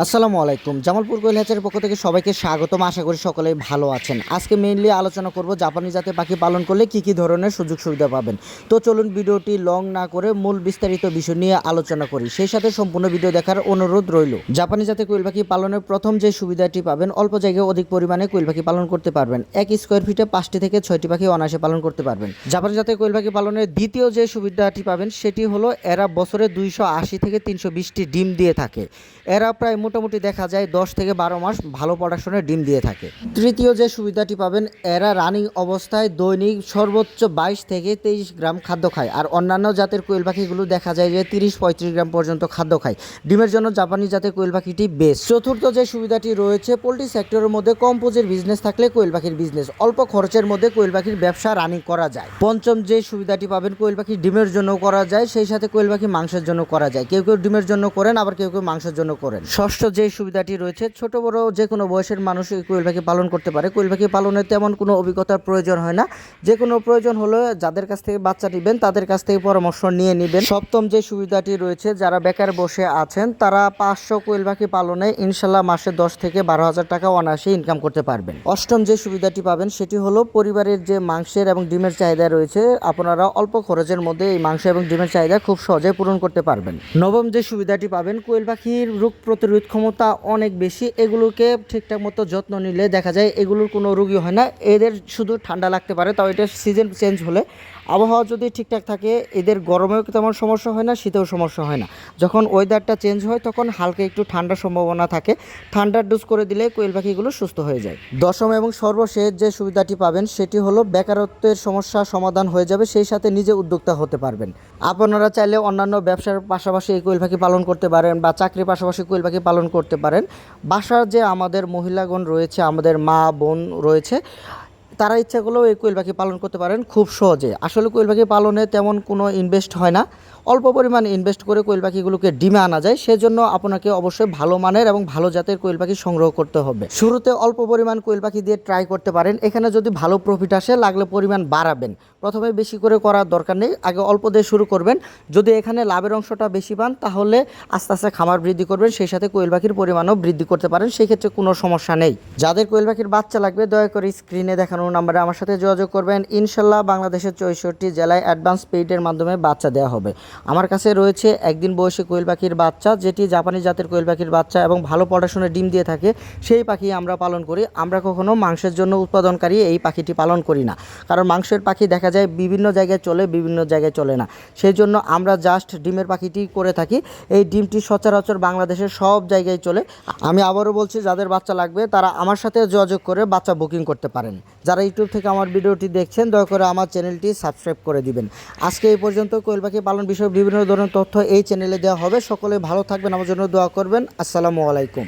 আসসালামু আলাইকুম। জামালপুর কোয়েল হ্যাচারের পক্ষ থেকে সবাইকে স্বাগতম। আশা করি সকলে ভালো আছেন। আজকে মেইনলি আলোচনা করব জাপানি জাতের পাখি পালন করলে কি কি ধরনের সুযোগ সুবিধা পাবেন। তো চলুন ভিডিওটি লং না করে মূল বিস্তারিত বিষয় নিয়ে আলোচনা করি। সেই সাথে সম্পূর্ণ ভিডিও দেখার অনুরোধ রইল। জাপানি জাতের কোয়েল পাখি পালনের প্রথম যে সুবিধাটি পাবেন, অল্প জায়গায় অধিক পরিমাণে কোয়েল পাখি পালন করতে পারবেন। এক স্কোয়ার ফিটে পাঁচটি থেকে ছয়টি পাখি অনায়াসে পালন করতে পারবেন। জাপানি জাতের কোয়েল পাখি পালনের দ্বিতীয় যে সুবিধাটি পাবেন, সেটি হলো এরা বছরে দুইশো আশি থেকে তিনশো বিশটি ডিম দিয়ে থাকে। এরা প্রায় মোটামুটি দেখা যায় দশ থেকে বারো মাস ভালো প্রোডাকশনের ডিম দিয়ে থাকে। তৃতীয় যে সুবিধাটি পাবেন, এরা রানিং অবস্থায় দৈনিক সর্বোচ্চ বাইশ থেকে তেইশ গ্রাম খাদ্য খায়। আর অন্যান্য জাতের কোয়েল পাখিগুলো দেখা যায় যে তিরিশ পঁয়ত্রিশ গ্রাম পর্যন্ত খাদ্য খায়। ডিমের জন্য জাপানি জাতের কোয়েল পাখিটি বেশ চতুর্থ যে সুবিধাটি রয়েছে, পোলট্রি সেক্টরের মধ্যে কম পুঁজির বিজনেস থাকলে কোয়েল পাখির বিজনেস অল্প খরচের মধ্যে কোয়েল পাখির ব্যবসা রানিং করা যায়। পঞ্চম যে সুবিধাটি পাবেন, কোয়েল পাখি ডিমের জন্য করা যায়, সেই সাথে কোয়েল পাখি মাংসের জন্য করা যায়। কেউ কেউ ডিমের জন্য করেন, আবার কেউ কেউ মাংসের জন্য করেন। ষষ্ঠ যে সুবিধাটি রয়েছে, ছোট, বড় যে কোনো বয়সের মানুষ এই কোয়েল পাখি পালন করতে পারে। কোয়েল পাখি পালনের তেমন কোনো অভিজ্ঞতার প্রয়োজন হয় না। যে কোনো প্রয়োজন হলে যাদের কাছ থেকে বাচ্চা নেবেন, তাদের কাছ থেকে পরামর্শ নিয়ে নেবেন। সপ্তম যে সুবিধাটি রয়েছে, যারা বেকার বসে আছেন, তারা পাঁচশো কোয়েল পাখি পালনে ইনশাল্লাহ মাসে দশ থেকে বারো হাজার টাকা অনায়াসে ইনকাম করতে পারবেন। অষ্টম যে সুবিধাটি পাবেন, সেটি হলো পরিবারের যে মাংসের এবং ডিমের চাহিদা রয়েছে, আপনারা অল্প খরচের মধ্যে এই মাংস এবং ডিমের চাহিদা খুব সহজে পূরণ করতে পারবেন। নবম যে সুবিধাটি পাবেন কোয়েল পাখির রোগ প্রতিরোধ ক্ষমতা অনেক বেশি, এগুলোকে ঠিকঠাক মতো যত্ন নিলে দেখা যায় এগুলোর কোনো রুগী হয় না। এদের শুধু ঠান্ডা লাগতে পারে, তাও এটা সিজন চেঞ্জ হলে। আবহাওয়া যদি ঠিকঠাক থাকে, এদের গরমেও তেমন সমস্যা হয় না, শীতেও সমস্যা হয় না। যখন ওয়েদারটা চেঞ্জ হয়, তখন হালকা একটু ঠান্ডার সম্ভাবনা থাকে। ঠান্ডার ডোজ করে দিলে কোয়েল পাখিগুলো সুস্থ হয়ে যায়। দশম এবং সর্বশেষ যে সুবিধাটি পাবেন, সেটি হলো বেকারত্বের সমস্যা সমাধান হয়ে যাবে, সেই সাথে নিজে উদ্যোক্তা হতে পারবেন। আপনারা চাইলে অন্যান্য ব্যবসার পাশাপাশি এই কোয়েল পাখি পালন করতে পারেন বা চাকরির পাশাপাশি কোয়েল পাখি পালন করতে পারেন। বাসার যে আমাদের মহিলাগণ রয়েছে, আমাদের মা বোন রয়েছে, তারা ইচ্ছা করলেও এই কোয়েল পাখি পালন করতে পারেন খুব সহজে। আসলে কোয়েল পাখি পালনে তেমন কোনো ইনভেস্ট হয় না। অল্প পরিমাণ ইনভেস্ট করে কোয়েল পাখিগুলোকে ডিমে আনা যায়, সেজন্য আপনাকে অবশ্যই ভালো মানের এবং ভালো জাতের কোয়েল পাখি সংগ্রহ করতে হবে। শুরুতে অল্প পরিমাণ কোয়েল পাখি দিয়ে ট্রাই করতে পারেন। এখানে যদি ভালো প্রফিট আসে, লাগলে পরিমাণ বাড়াবেন। প্রথমে বেশি করে করার দরকার নেই, আগে অল্প দিয়ে শুরু করবেন। যদি এখানে লাভের অংশটা বেশি পান, তাহলে আস্তে আস্তে খামার বৃদ্ধি করবেন, সেই সাথে কোয়েল পাখির পরিমাণও বৃদ্ধি করতে পারেন, সেই ক্ষেত্রে কোনো সমস্যা নেই। যাদের কোয়েল পাখির বাচ্চা লাগবে, দয়া করে স্ক্রিনে দেখানো নাম্বারে আমার সাথে যোগাযোগ করবেন। ইনশাল্লাহ বাংলাদেশের চৌষট্টি জেলায় অ্যাডভান্স পেইডের মাধ্যমে বাচ্চা দেওয়া হবে। আমার কাছে রয়েছে একদিন বয়সী কোয়েল পাখির বাচ্চা, যেটি জাপানি জাতের কোয়েল পাখির বাচ্চা এবং ভালো পড়াশোনার ডিম দিয়ে থাকে। সেই পাখি আমরা পালন করি। আমরা কখনো মাংসের জন্য উৎপাদনকারী এই পাখিটি পালন করি না। কারণ মাংসের পাখি দেখা যায় বিভিন্ন জায়গায় চলে, বিভিন্ন জায়গায় চলে না। সেই জন্য আমরা জাস্ট ডিমের পাখিটি করে থাকি। এই ডিমটি সচরাচর বাংলাদেশের সব জায়গায় চলে। আমি আবারও বলছি, যাদের বাচ্চা লাগবে, তারা আমার সাথে যোগাযোগ করে বাচ্চা বুকিং করতে পারেন। যারা ইউটিউব থেকে আমার ভিডিওটি দেখছেন, দয়া করে আমার চ্যানেলটি সাবস্ক্রাইব করে দিবেন। আজকে এই পর্যন্ত কোয়েল পাখি পালন বিষয়ে বিভিন্ন ধরনের তথ্য এই চ্যানেলে দেওয়া হবে। সকলে ভালো থাকবেন, আমার জন্য দোয়া করবেন। আসসালামু আলাইকুম।